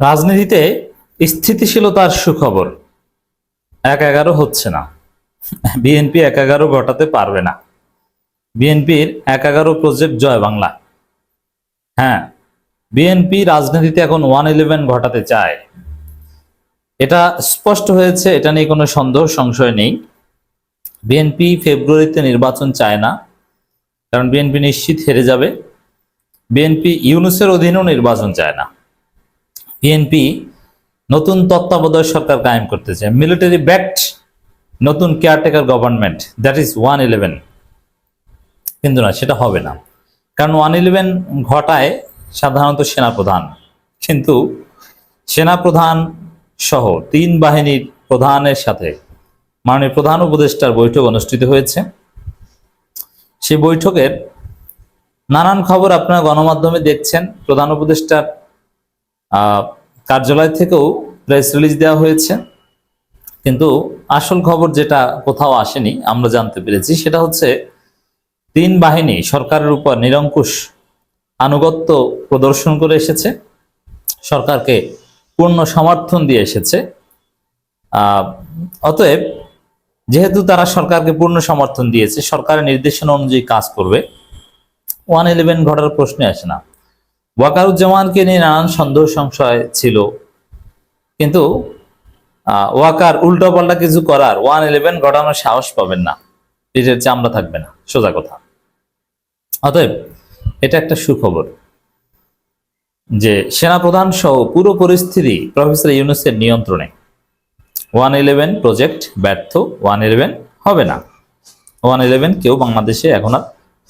রাজনীতিতে স্থিতিশীলতার সুখবর। এক এগারো হচ্ছে না। বিএনপি এক এগারো ঘটাতে পারবে না। বিএনপির এক এগারো প্রজেক্ট জয় বাংলা। হ্যাঁ বিএনপি রাজনীতিতে এখন ওয়ান ইলেভেন ঘটাতে চায়। এটা স্পষ্ট হয়েছে, এটা নিয়ে কোনো সন্দেহ, সংশয় নেই। বিএনপি ফেব্রুয়ারিতে নির্বাচন চায় না, কারণ বিএনপি নিশ্চিত হেরে যাবে। বিএনপি ইউনুসের অধীনেও নির্বাচন চায় না। বিএনপি নতুন তত্ত্বাবধায়ক সরকার কায়েম করতেছে। মিলিটারি ব্যাক্ট নতুন caretaker government that is one eleven কিন্তু না, সেটা হবে না। কারণ ওয়ান ইলেভেন ঘটায় সাধারণত সেনাপ্রধান। কিন্তু সেনাপ্রধান সহ তিন বাহিনীর প্রধানের সাথে মাননীয় প্রধান উপদেষ্টার বৈঠক অনুষ্ঠিত হয়েছে। সেই বৈঠকের নানান খবর আপনারা গণমাধ্যমে দেখছেন। প্রধান উপদেষ্টার কার্যালয় থেকেও প্রেস রিলিজ দেওয়া হয়েছে। কিন্তু আসল খবর যেটা কোথাও আসেনি, আমরা জানতে পেরেছি, সেটা হচ্ছে তিন বাহিনী সরকারের উপর নিরঙ্কুশ আনুগত্য প্রদর্শন করে এসেছে। সরকারকে পূর্ণ সমর্থন দিয়ে এসেছে। অতএব যেহেতু তারা সরকারকে পূর্ণ সমর্থন দিয়েছে, সরকারের নির্দেশনা অনুযায়ী কাজ করবে ওয়ান ইলেভেন ঘটার প্রশ্নে আসে না। ওয়াকারুজ্জামানকে নিয়ে নানান সন্দেহ সংশয় ছিল। কিন্তু ওয়াকার উল্টো পাল্টা কিছু করার ওয়ান ইলেভেন ঘটানোর সাহস পাবেন না। নিজের চামড়া থাকবে না। সোজা কথা। অতএব, এটা একটা সুখবর যে সেনাপ্রধান সহ পুরো পরিস্থিতি প্রফেসর ইউনুসের নিয়ন্ত্রণে। ওয়ান ইলেভেন প্রজেক্ট ব্যর্থ, ওয়ান ইলেভেন হবে না। ওয়ান ইলেভেন কেউ বাংলাদেশে এখন আর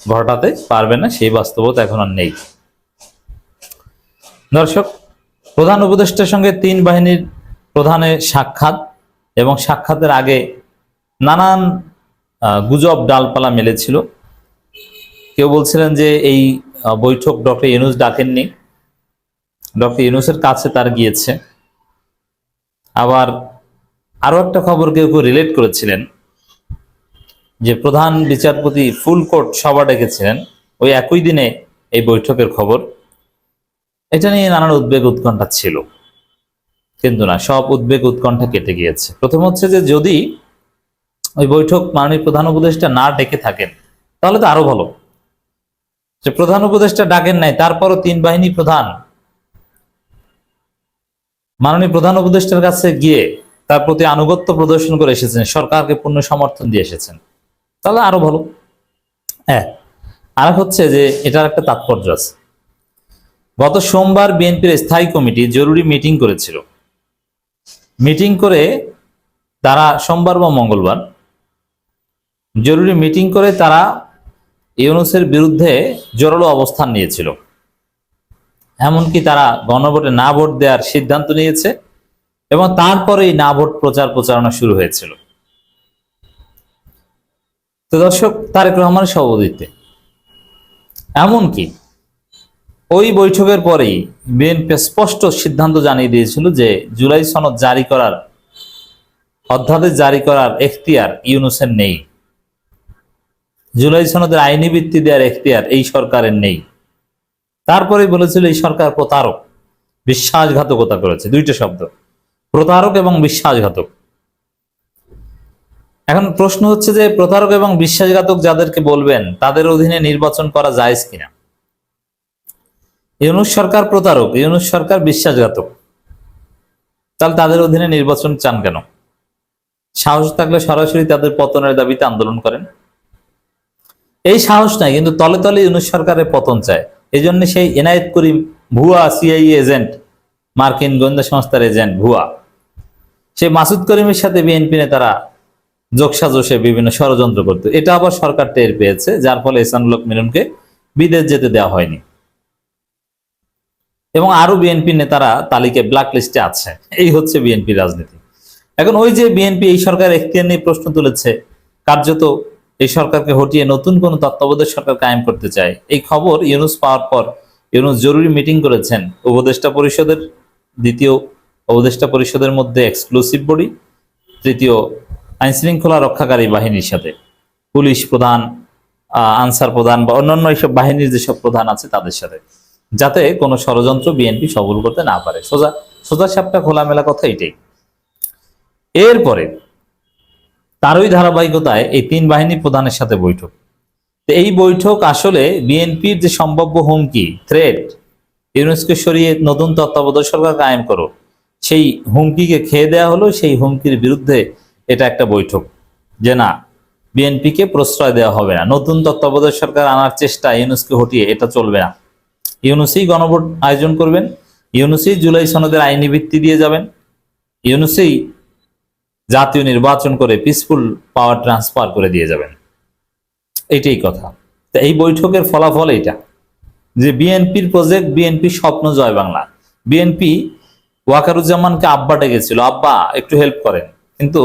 ঘটাতে পারবে না, সেই বাস্তবতা এখন আর নেই। দর্শক, প্রধান উপদেষ্টার সঙ্গে তিন বাহিনীর প্রধানের সাক্ষাৎ এবং সাক্ষাতের আগে নানান গুজব ডালপালা মেলেছিল। কেউ বলছিলেন যে এই বৈঠক ডক্টর ইউনুস ডাকেননি। ডক্টর ইউনুসের কাছে তার গিয়েছে। আবার আরও একটা খবর কেউ কেউ রিলেট করেছিলেন, যে প্রধান বিচারপতি ফুল কোর্ট সভা ডেকেছিলেন। ওই একই দিনে এই বৈঠকের খবর। এটা নিয়ে নানান উদ্বেগ উৎকণ্ঠা ছিল। কিন্তু না, সব উদ্বেগ উৎকণ্ঠা কেটে গিয়েছে। প্রথম হচ্ছে যে যদি ওই বৈঠক মাননীয় প্রধান উপদেষ্টা না ডেকে থাকেন, তাহলে তো আরও ভালো। যে প্রধান উপদেষ্টা ডাকেন নাই, তারপরও তিন বাহিনী প্রধান। মাননীয় প্রধান উপদেষ্টার কাছে গিয়ে তার প্রতি আনুগত্য প্রদর্শন করে এসেছেন, সরকারকে পূর্ণ সমর্থন দিয়ে এসেছেন। তাহলে আরও ভালো। হ্যাঁ আর হচ্ছে যে এটার একটা তাৎপর্য আছে। গত সোমবার বিএনপির স্থায়ী কমিটি জরুরি মিটিং করেছিল। মিটিং করে তারা সোমবার বা মঙ্গলবার জরুরি মিটিং করে তারা ইউনুসের বিরুদ্ধে জোরালো অবস্থান নিয়েছিল। এমনকি তারা গণভোটে না ভোট দেওয়ার সিদ্ধান্ত নিয়েছে এবং তারপরেই না ভোট প্রচার প্রচারণা শুরু হয়েছিল। তো দর্শক, তারেক রহমানের সভাপতিত্বে। এমনকি ওই বৈঠকের পরেই বিএনপি স্পষ্ট সিদ্ধান্ত জানিয়ে দিয়েছিল যে জুলাই সনদ জারি করার, অধ্যাদেশ জারি করার এখতিয়ার ইউনুসের নেই। জুলাই সনদের আইনি ভিত্তি দেওয়ার এখতিয়ার এই সরকারের নেই। তারপরে বলেছিল এই সরকার প্রতারক, বিশ্বাসঘাতকতা করেছে। দুইটা শব্দ, প্রতারক এবং বিশ্বাসঘাতক। এখন প্রশ্ন হচ্ছে যে প্রতারক এবং বিশ্বাসঘাতক যাদেরকে বলবেন, তাদের অধীনে নির্বাচন করা যায় কিনা? ইউনুস সরকার প্রতারক, ইউনুস সরকার বিশ্বাসঘাতক। তাহলে তাদের অধীনে নির্বাচন চান কেন? সাহস থাকলে সরাসরি তাদের পতনের দাবিতে আন্দোলন করেন। এই সাহস নাই, কিন্তু তলে তলে ইউনুস সরকারের পতন চায়। এই জন্য সেই এনায়েত করিম ভুয়া সিআই এজেন্ট মার্কিন গোয়েন্দা সংস্থার এজেন্ট ভুয়া। সেই মাসুদ করিমের সাথে বিএনপি নেতারা যোগসাজসে বিভিন্ন ষড়যন্ত্র করতো। এটা আবার সরকার টের পেয়েছে, যার ফলে এসানুলক মিলনকে বিদেশ যেতে দেওয়া হয়নি। এবং আরও বিএনপি নেতারা তালিকায় ব্ল্যাক লিস্টে আছে। এই হচ্ছে বিএনপি রাজনীতি। এখন ওই যে বিএনপি, এই সরকার এখতিয়ার নিয়ে প্রশ্ন তুলেছে, কার্যত এই সরকারকে হটিয়ে নতুন কোন তত্ত্বাবধায়ক সরকার কায়েম করতে চায়? এই খবর ইউনুস পাওয়ার পর ইউনুস জরুরি মিটিং করেছেন উপদেষ্টা পরিষদের, দ্বিতীয় উপদেষ্টা পরিষদের মধ্যে এক্সক্লুসিভ বডি তৃতীয় আইন শৃঙ্খলা রক্ষাকারী বাহিনীর সাথে। পুলিশ প্রধান আনসার প্রধান বা অন্যান্য এইসব বাহিনীর যেসব প্রধান আছে তাদের সাথে। যাতে কোনো ষড়যন্ত্র বিএনপি সফল করতে না পারে। সোজা সোজা সাপটা খোলামেলা কথা এটাই। এরপরে, তারই ধারাবাহিকতায় এই তিন বাহিনী প্রধানের সাথে বৈঠক। এই বৈঠক আসলে বিএনপির যে সম্ভাব্য হুমকি থ্রেট ইউনেস্কো সরিয়ে নতুন তত্ত্বাবধায়ক সরকার কায়েম করো, সেই হুমকিকে খেয়ে দেওয়া হলো, সেই হুমকির বিরুদ্ধে এটা একটা বৈঠক যে না বিএনপিকে প্রশ্রয় দেওয়া হবে না। নতুন তত্ত্বাবধায়ক সরকার আনার চেষ্টা ইউনুসকে হটিয়ে এটা চলবে না। ইউনুসি গণভোট আয়োজন করবেন ইউনুসি জুলাই সনদের আইনি ভিত্তি দিয়ে যাবেন ইউনুসি জাতীয় নির্বাচন করে পিসফুল পাওয়ার ট্রান্সফার করে দিয়ে যাবেন। এইটাই কথা। তা এই বৈঠকের ফলাফল এইটা, যে বিএনপির প্রজেক্ট বিএনপি স্বপ্ন জয় বাংলা। বিএনপি ওয়াকারুজ্জামানকে আব্বা ডেকেছিল, আব্বা, একটু হেল্প করেন। কিন্তু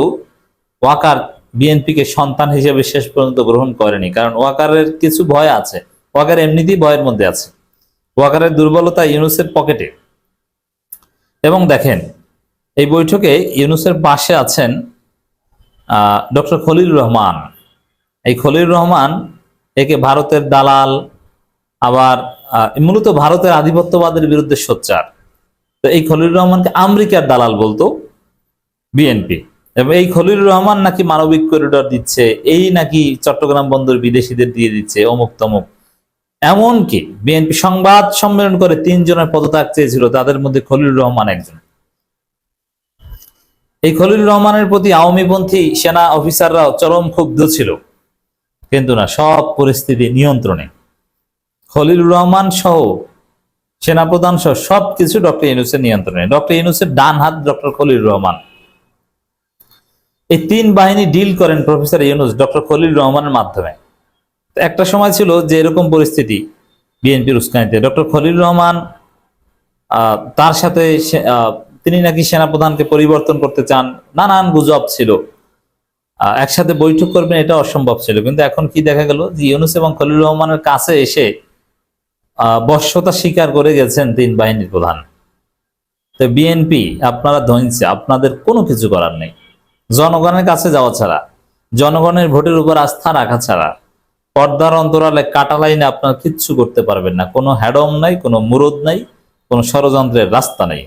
ওয়াকার বিএনপিকে সন্তান হিসেবে শেষ পর্যন্ত গ্রহণ করেনি, কারণ ওয়াকারের কিছু ভয় আছে। ওয়াকার এমনিতেই ভয়ের মধ্যে আছে। ওয়াকারের দুর্বলতা ইউনুসের পকেটে। এবং দেখেন, এই বৈঠকে ইউনুসের পাশে আছেন ডক্টর খলিল রহমান। এই খলিল রহমান একে ভারতের দালাল, আবার মূলত ভারতের আধিপত্যবাদের বিরুদ্ধে সোচ্চার। তো এই খলিল রহমানকে আমেরিকার দালাল বলতো বিএনপি। এবং এই খলিল রহমান নাকি মানবিক করিডর দিচ্ছে, এই নাকি চট্টগ্রাম বন্দর বিদেশিদের দিয়ে দিচ্ছে অমুক তমুক এমনকি বিএনপি সংবাদ সম্মেলন করে তিনজনের পদত্যাগ চেয়েছিল, তাদের মধ্যে খলিল রহমান একজন। এই খলিল রহমানের প্রতি আওয়ামীপন্থী সেনা অফিসাররাও চরম ক্ষুব্ধ ছিল। কিন্তু না, সব পরিস্থিতি নিয়ন্ত্রণে। খলিল রহমান সহ সেনাপ্রধান সহ সবকিছু ডক্টর ইউনুসের নিয়ন্ত্রণে। ডক্টর ইউনুসের ডান হাত ডক্টর খলিল রহমান। এই তিন বাহিনী ডিল করেন প্রফেসর ইউনুস ডক্টর খলিল রহমানের মাধ্যমে। একটা সময় ছিল যে এরকম পরিস্থিতি বিএনপির উস্কানিতে। ডক্টর খলিল রহমান তার সাথে তিনি নাকি সেনাপ্রধানকে পরিবর্তন করতে চান, নানান গুজব ছিল। একসাথে বৈঠক করবেন এটা অসম্ভব ছিল। কিন্তু এখন কি দেখা গেল যে ইউনুস এবং খলিল রহমানের কাছে এসে বশ্যতা স্বীকার করে গেছেন তিন বাহিনীর প্রধান। তো বিএনপি, আপনারা ধনছে আপনাদের কোনো কিছু করার নেই। জনগণের কাছে যাওয়া ছাড়া, জনগণের ভোটের উপর আস্থা রাখা ছাড়া পর্দার অন্তরালে কাটা লাইনে আপনার কিচ্ছু করতে পারবেন না। কোনো হ্যাডম নাই, কোনো মুরদ নাই, কোনো ষড়যন্ত্রের রাস্তা নাই।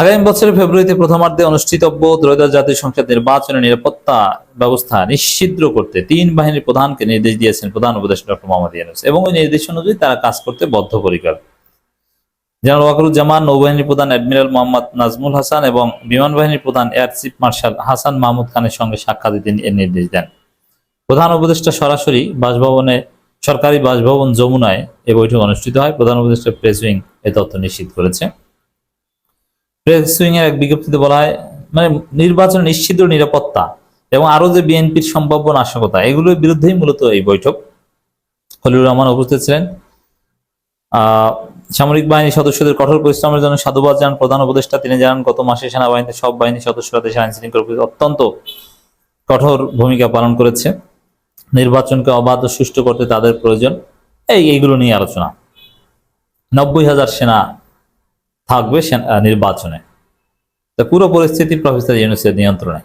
আগামী বছরের ফেব্রুয়ারিতে প্রথমার্ধে অনুষ্ঠিতব্য ত্রয়োদশ জাতীয় সংসদ নির্বাচনের নিরাপত্তা ব্যবস্থা নিশ্চিদ্র করতে তিন বাহিনীর প্রধানকে নির্দেশ দিয়েছেন প্রধান উপদেষ্টা ডক্টর মোহাম্মদ ইউনুস এবং ওই নির্দেশ অনুযায়ী তারা কাজ করতে বদ্ধপরিকর। জেনারেল ওয়াকারুজ্জামান নৌবাহিনীর প্রধান অ্যাডমিরাল মোহাম্মদ নাজমুল হাসান এবং বিমান বাহিনীর প্রধান air chief marshal Hasan Mahmud খানের সঙ্গে সাক্ষাৎ দিতে এর নির্দেশ দেন। প্রধান উপদেষ্টা সরাসরি বাসভবনে, সরকারি বাসভবন যমুনায় এ বৈঠক অনুষ্ঠিত হয়। প্রধান উপদেষ্টা প্রেস উইং এ তথ্য নিশ্চিত করেছে। প্রেস উইং এর এক বিজ্ঞপ্তিতে বলা হয় মানে নির্বাচন নিশ্চিত নিরাপত্তা এবং আরও যে বিএনপির সম্ভাব্য নাশকতা, এগুলোর বিরুদ্ধেই মূলত এই বৈঠক। খলিলুর রহমান উপস্থিত ছিলেন। আহ সামরিক বাহিনীর সদস্যদের কঠোর পরিশ্রমের জন্য সাধুবাদ জানান প্রধান উপদেষ্টা। তিনি জানান, গত মাসে সেনাবাহিনীতে সব বাহিনীর সদস্যরা দেশের আইন শৃঙ্খলা অত্যন্ত কঠোর ভূমিকা পালন করেছে। নির্বাচনকে অবাধ ও সুষ্ঠু করতে তাদের প্রয়োজন। এই, এইগুলো নিয়ে আলোচনা। নব্বই হাজার সেনা থাকবে নির্বাচনে। তো পুরো পরিস্থিতি প্রফেসর ইউনুসের নিয়ন্ত্রণে।